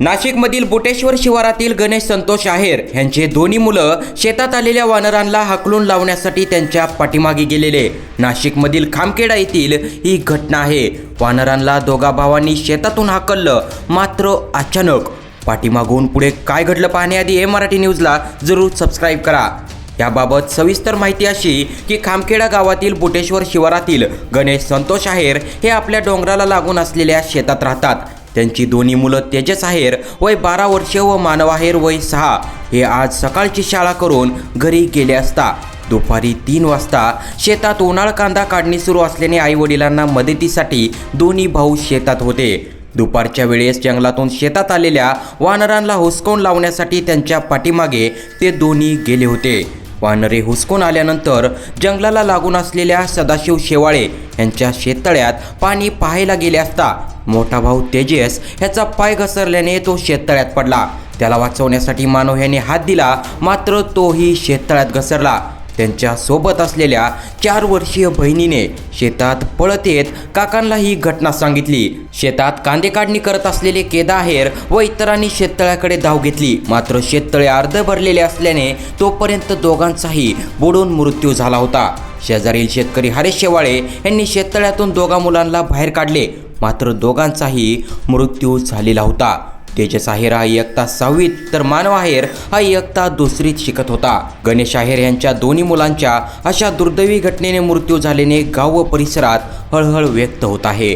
नाशिकमधील बोटेश्वर शिवारातील गणेश संतोष आहेर यांचे दोन्ही मुलं शेतात आलेल्या वानरांना हाकलून लावण्यासाठी त्यांच्या पाठीमागे गेलेले. नाशिकमधील खामखेडा येथील ही घटना आहे. वानरांना दोघा भावांनी शेतातून हाकललं मात्र अचानक पाठीमागून पुढे काय घडलं पाहण्याआधी हे मराठी न्यूजला जरूर सबस्क्राईब करा. याबाबत सविस्तर माहिती अशी की खामखेडा गावातील बोटेश्वर शिवारातील गणेश संतोष आहेर हे आपल्या डोंगराला लागून असलेल्या शेतात राहतात. त्यांची दोन्ही मुलं तेजस आहेर वय बारा वर्ष व मानवाहेर वय सहा. हे आज सकाळची शाळा करून घरी गेले असता. दुपारी तीन वाजता शेतात उन्हाळ कांदा काढणी सुरू असल्याने आईवडिलांना मदतीसाठी दोन्ही भाऊ शेतात होते. दुपारच्या वेळेस जंगलातून शेतात आलेल्या वानरांना हुसकावून लावण्यासाठी त्यांच्या पाठीमागे ते दोन्ही गेले होते. वानरे हुसकून आल्यानंतर जंगलाला लागून असलेल्या सदाशिव शेवाळे यांच्या शेततळ्यात पाणी पाहायला गेले असता मोठा भाऊ तेजस ह्याचा पाय घसरल्याने तो शेततळ्यात पडला. त्याला वाचवण्यासाठी मानव याने हात दिला मात्र तोही शेततळ्यात घसरला. त्यांच्यासोबत असलेल्या चार वर्षीय बहिणीने शेतात पळत येत काकांना ही घटना सांगितली. शेतात कांदे काढणी करत असलेले केदा आहेर व इतरांनी शेततळ्याकडे धाव घेतली. मात्र शेततळे अर्ध भरलेले असल्याने तोपर्यंत दोघांचाही बुडून मृत्यू झाला होता. शेजारील शेतकरी हरेश शेवाळे यांनी शेततळ्यातून दोघा मुलांना बाहेर काढले. मात्र दोघांचाही मृत्यू झालेला होता. तेजस आहेर हा इयत्ता सहावीत तर मानव आहेर हा इयत्ता दुसरीत शिकत होता. गणेश आहेर यांच्या दोन्ही मुलांच्या अशा दुर्दैवी घटनेने मृत्यू झाल्याने गाव व परिसरात हळहळ व्यक्त होत आहे.